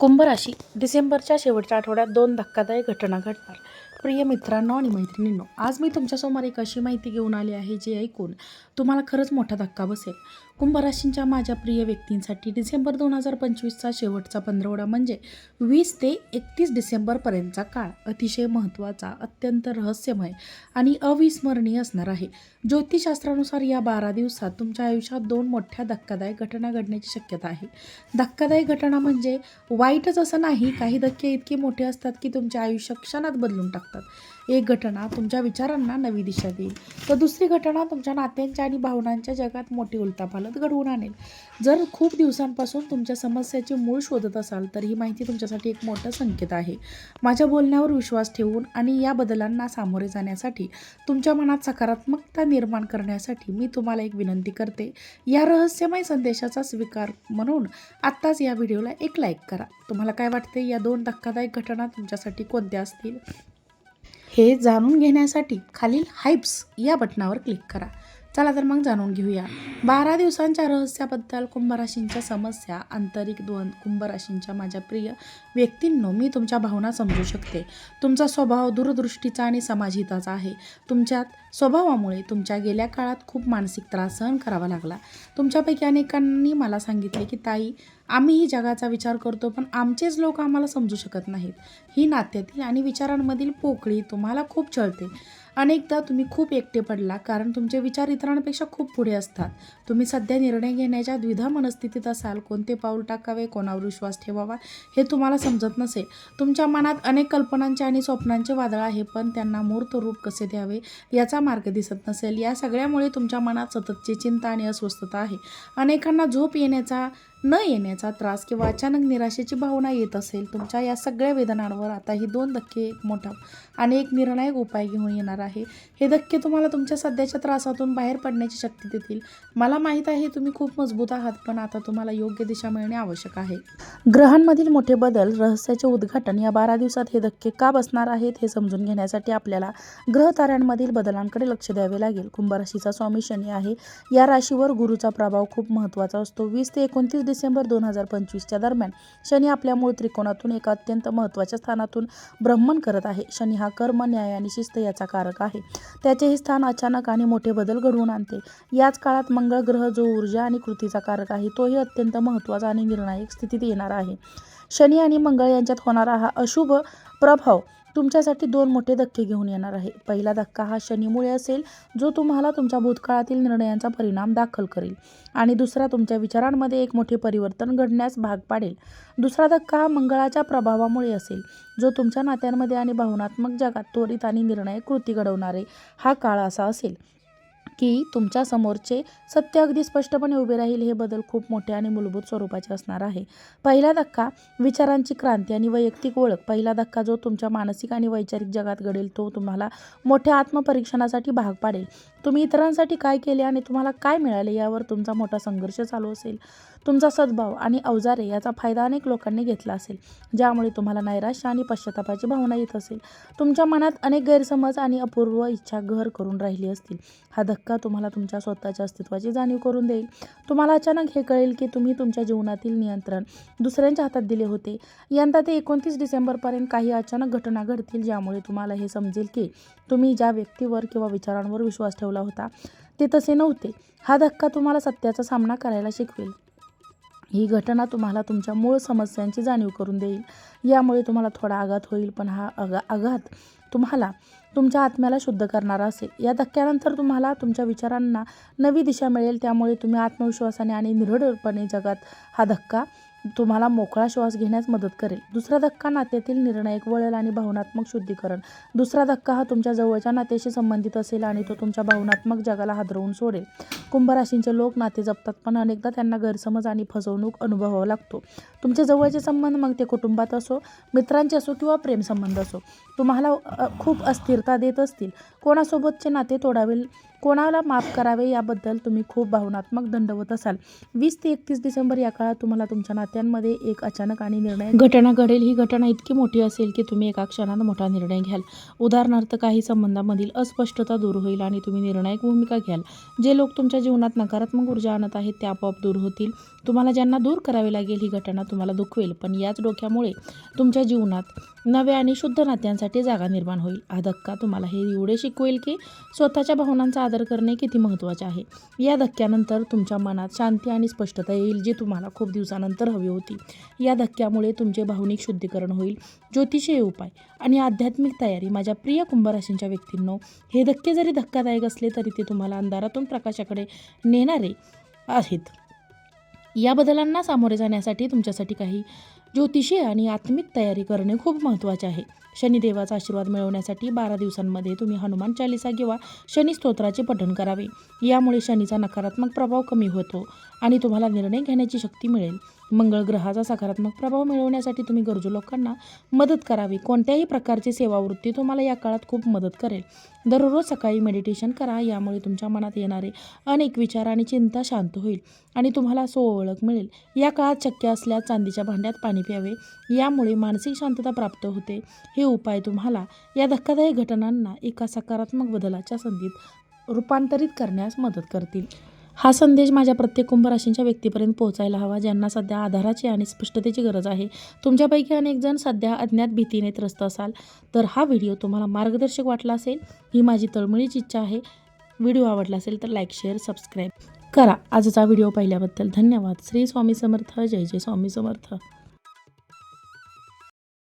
कुंभ राशी डिसेंबरच्या शेवटच्या आठवड्यात दोन धक्कादायक घटना घडणार प्रिय मित्रांनो आणि मैत्रिणींनो आज मी तुमच्यासमोर एक अशी माहिती घेऊन आली आहे जी ऐकून तुम्हाला खरंच मोठा धक्का बसेल. कुंभराशींच्या माझ्या प्रिय व्यक्तींसाठी डिसेंबर दोन हजार पंचवीसचा शेवटचा पंधरवडा म्हणजे वीस ते एकतीस डिसेंबरपर्यंतचा काळ अतिशय महत्त्वाचा अत्यंत रहस्यमय आणि अविस्मरणीय असणार आहे. ज्योतिषशास्त्रानुसार या बारा दिवसात तुमच्या आयुष्यात दोन मोठ्या धक्कादायक घटना घडण्याची शक्यता आहे. धक्कादायक घटना म्हणजे वाईटच असं नाही काही धक्के इतके मोठे असतात की तुमचे आयुष्य क्षणात बदलून टाकतात. एक घटना तुमच्या विचारांना नवी दिशा देईल. तर दुसरी घटना तुमच्या नात्यांच्या आणि भावनांच्या जगात मोठी उलथापालथ घडवून आणेल. जर खूप दिवसांपासून तुमच्या समस्याचे मूळ शोधत असाल तर ही माहिती तुमच्यासाठी एक मोठं संकेत आहे. माझ्या बोलण्यावर विश्वास ठेवून आणि या बदलांना सामोरे जाण्यासाठी तुमच्या मनात सकारात्मकता निर्माण करण्यासाठी मी तुम्हाला एक विनंती करते. या रहस्यमय संदेशाचा स्वीकार म्हणून आत्ताच या व्हिडिओला एक लाईक करा. तुम्हाला काय वाटते? या दोन धक्कादायक घटना तुमच्यासाठी कोणत्या असतील? हे जाणून घेण्यासाठी खालील हाईप्स या बटनावर क्लिक करा. चला तर मग जाणून घेऊया. बारा दिवसांच्या रहस्याबद्दल कुंभराशींच्या समस्या आंतरिक द्वंद कुंभराशींच्या माझ्या प्रिय व्यक्तींनो मी तुमच्या भावना समजू शकते. तुमचा स्वभाव दूरदृष्टीचा आणि समाजहिताचा आहे. तुमच्यात स्वभावामुळे तुमच्या गेल्या काळात खूप मानसिक त्रास सहन करावा लागला. तुमच्यापैकी अनेकांनी मला सांगितले की ताई आम्हीही जगाचा विचार करतो पण आमचेच लोक आम्हाला समजू शकत नाहीत. ही नात्यातील आणि विचारांमधील पोकळी तुम्हाला खूप चळते. अनेकदा तुम्ही खूप एकटे पडला कारण तुमचे विचार इतरांपेक्षा खूप पुढे असतात. तुम्ही सध्या निर्णय घेण्याच्या द्विधा मनस्थितीत असाल कोणते पाऊल टाकावे कोणावर विश्वास ठेवावा हे तुम्हाला समजत नसेल तुमच्या मनात अनेक कल्पनांचे आणि स्वप्नांचे वादळ आहे पण त्यांना मूर्त रूप कसे द्यावे याचा मार्ग दिसत नसेल. या सगळ्यामुळे तुमच्या मनात सततची चिंता आणि अस्वस्थता आहे. अनेकांना झोप येण्याचा न येण्याचा त्रास किंवा अचानक निराशेची भावना येत असेल तुमच्या या सगळ्या वेदनांवर आता ही दोन धक्के एक मोठा आणि एक निर्णायक उपाय घेऊन येणार आहे. हे धक्के तुम्हाला तुमच्या सध्याच्या त्रासातून बाहेर पडण्याची शक्ती देतील. मला माहीत आहे तुम्ही खूप मजबूत आहात पण आता तुम्हाला योग्य दिशा मिळणे आवश्यक आहे. ग्रहांमधील मोठे बदल रहस्याचे उद्घाटन या बारा दिवसात हे धक्के का बसणार आहेत हे समजून घेण्यासाठी आपल्याला ग्रह ताऱ्यांमधील बदलांकडे लक्ष द्यावे लागेल. कुंभराशीचा स्वामी शनी आहे. या राशीवर गुरुचा प्रभाव खूप महत्त्वाचा असतो. वीस ते एकोणतीस डिसेंबर दोन हजार पंचवीसच्या दरम्यान शनी आपल्या मूळ त्रिकोणातून एका अत्यंत महत्त्वाच्या स्थानातून भ्रमण करत आहे. शनी हा कर्म न्याय आणि शिस्त याचा कारक आहे. त्याचे हे स्थान अचानक आणि मोठे बदल घडवून आणते. याच काळात मंगळ ग्रह जो ऊर्जा आणि कृतीचा कारक आहे तोही अत्यंत महत्त्वाचा आणि निर्णायक स्थितीत येणार आहे. शनी आणि मंगळ यांच्यात होणारा हा अशुभ प्रभाव तुमच्यासाठी दोन मोठे धक्के घेऊन येणार आहे. पहिला धक्का हा शनीमुळे असेल जो तुम्हाला तुमच्या भूतकाळातील निर्णयांचा परिणाम दाखल करेल. आणि दुसरा तुमच्या विचारांमध्ये एक मोठे परिवर्तन घडण्यास भाग पाडेल. दुसरा धक्का हा मंगळाच्या प्रभावामुळे असेल जो तुमच्या नात्यांमध्ये आणि भावनात्मक जगात त्वरित आणि निर्णायक कृती घडवणारे हा काळ असा असेल. की तुमच्या समोरचे सत्य अगदी स्पष्टपणे उभे राहील हे बदल खूप मोठे आणि मूलभूत स्वरूपाचे असणार आहे. पहिला धक्का विचारांची क्रांती आणि वैयक्तिक ओळख. पहिला धक्का जो तुमच्या मानसिक आणि वैचारिक जगात घडेल तो तुम्हाला मोठ्या आत्मपरीक्षणासाठी भाग पाडेल. तुम्ही इतरांसाठी काय केले आणि तुम्हाला काय मिळाले यावर तुमचा मोठा संघर्ष चालू असेल. तुमचा सद्भाव आणि अवजारे याचा फायदा अनेक लोकांनी घेतला असेल ज्यामुळे तुम्हाला नैराश्य आणि पश्चातापाची भावना येत असेल. तुमच्या मनात अनेक गैरसमज आणि अपूर्व इच्छा घर करून राहिली असतील. हा धक्का तुम्हाला तुमच्या स्वतःच्या अस्तित्वाची जाणीव करून देईल. तुम्हाला अचानक हे कळेल की तुम्ही तुमच्या जीवनातील नियंत्रण दुसऱ्यांच्या हातात दिले होते. यंदा ते एकोणतीस डिसेंबरपर्यंत काही अचानक घटना घडतील ज्यामुळे तुम्हाला हे समजेल की तुम्ही ज्या व्यक्तीवर किंवा विचारांवर विश्वास ठेवला होता ते तसे नव्हते. हा धक्का तुम्हाला सत्याचा सामना करायला शिकवेल. ही घटना तुम्हाला तुमच्या मूळ समस्यांची जाणीव करून देईल. यामुळे तुम्हाला थोडा आघात होईल पण हा अगा आघात तुम्हाला तुमच्या आत्म्याला शुद्ध करणारा असेल. या धक्क्यानंतर तुम्हाला तुमच्या विचारांना नवी दिशा मिळेल. त्यामुळे तुम्ही आत्मविश्वासाने आणि निरडपणे जगात हा धक्का तुम्हाला मोकळा श्वास घेण्यास मदत करेल. दुसरा धक्का नात्यातील निर्णायक वळण आणि भावनात्मक शुद्धीकरण. दुसरा धक्का हा तुमच्या जवळच्या नात्याशी संबंधित असेल आणि तो तुमच्या भावनात्मक जगाला हादरवून सोडेल. कुंभराशींचे लोक नाते जपतात पण अनेकदा त्यांना गैरसमज आणि फसवणूक अनुभवावा लागतो. तुमचे जवळचे संबंध मग ते कुटुंबात असो मित्रांचे असो किंवा प्रेमसंबंध असो तुम्हाला खूप अस्थिरता देत असतील. कोणासोबतचे नाते तोडावे कोणाला माफ करावे याबद्दल तुम्ही खूप भावनात्मक दंडवत असाल. वीस ते एकतीस डिसेंबर या काळात तुम्हाला तुमच्या नात्यांमध्ये एक अचानक आणि निर्णय घटना घडेल. ही घटना इतकी मोठी असेल की तुम्ही एका क्षणात मोठा निर्णय घ्याल. उदाहरणार्थ काही संबंधामधील अस्पष्टता दूर होईल आणि तुम्ही निर्णायक भूमिका घ्याल. जे लोक तुमच्या जीवनात नकारात्मक ऊर्जा आणत आहेत ते आपोआप दूर होतील. तुम्हाला ज्यांना दूर करावे लागेल ही घटना तुम्हाला दुखवेल. पण याच डोक्यामुळे तुमच्या जीवनात नव्या आणि शुद्ध नात्यांसाठी जागा निर्माण होईल. हा धक्का तुम्हाला हे एवढे शिकवेल की स्वतःच्या भावनांचा आदर करणे किती महत्त्वाचे आहे. या धक्क्यानंतर तुमच्या मनात शांती आणि स्पष्टता येईल जी तुम्हाला खूप दिवसानंतर हवी होती. या धक्क्यामुळे तुमचे भावनिक शुद्धीकरण होईल. ज्योतिषीय उपाय आणि आध्यात्मिक तयारी माझ्या प्रिय कुंभराशींच्या व्यक्तींनो हे धक्के जरी धक्कादायक असले तरी ते तुम्हाला अंधारातून प्रकाशाकडे नेणारे आहेत. या बदलांना सामोरे जाण्यासाठी तुमच्यासाठी काही ज्योतिषीय आणि आत्मिक तयारी करणे खूप महत्त्वाचे आहे. शनिदेवाचा आशीर्वाद मिळवण्यासाठी बारा दिवसांमध्ये तुम्ही हनुमान चालिसा किंवा शनी स्तोत्राचे पठण करावे. यामुळे शनीचा नकारात्मक प्रभाव कमी होतो आणि तुम्हाला निर्णय घेण्याची शक्ती मिळेल. मंगळ ग्रहाचा सकारात्मक प्रभाव मिळवण्यासाठी तुम्ही गरजू लोकांना मदत करावी. कोणत्याही प्रकारची सेवावृत्ती तुम्हाला या काळात खूप मदत करेल. दररोज सकाळी मेडिटेशन करा यामुळे तुमच्या मनात येणारे अनेक विचार आणि चिंता शांत होईल आणि तुम्हाला ओळख मिळेल. या काळात शक्य असल्यास चांदीच्या भांड्यात पाणी प्यावे. यामुळे मानसिक शांतता प्राप्त होते. हे उपाय तुम्हाला या धक्कादायक घटनांना एका सकारात्मक बदलाच्या संधीत रूपांतरित करण्यास मदत करतील. हा संदेश माझ्या प्रत्येक कुंभराशींच्या व्यक्तीपर्यंत पोहोचायला हवा ज्यांना सध्या आधाराची आणि स्पष्टतेची गरज आहे. तुमच्यापैकी अनेक जण सध्या अज्ञात भीतीने त्रस्त असाल. तर हा व्हिडिओ तुम्हाला मार्गदर्शक वाटला असेल ही माझी तळमळीची इच्छा आहे. व्हिडिओ आवडला असेल तर लाईक शेअर सबस्क्राईब करा. आजचा व्हिडिओ पाहिल्याबद्दल धन्यवाद. श्री स्वामी समर्थ. जय जय स्वामी समर्थ.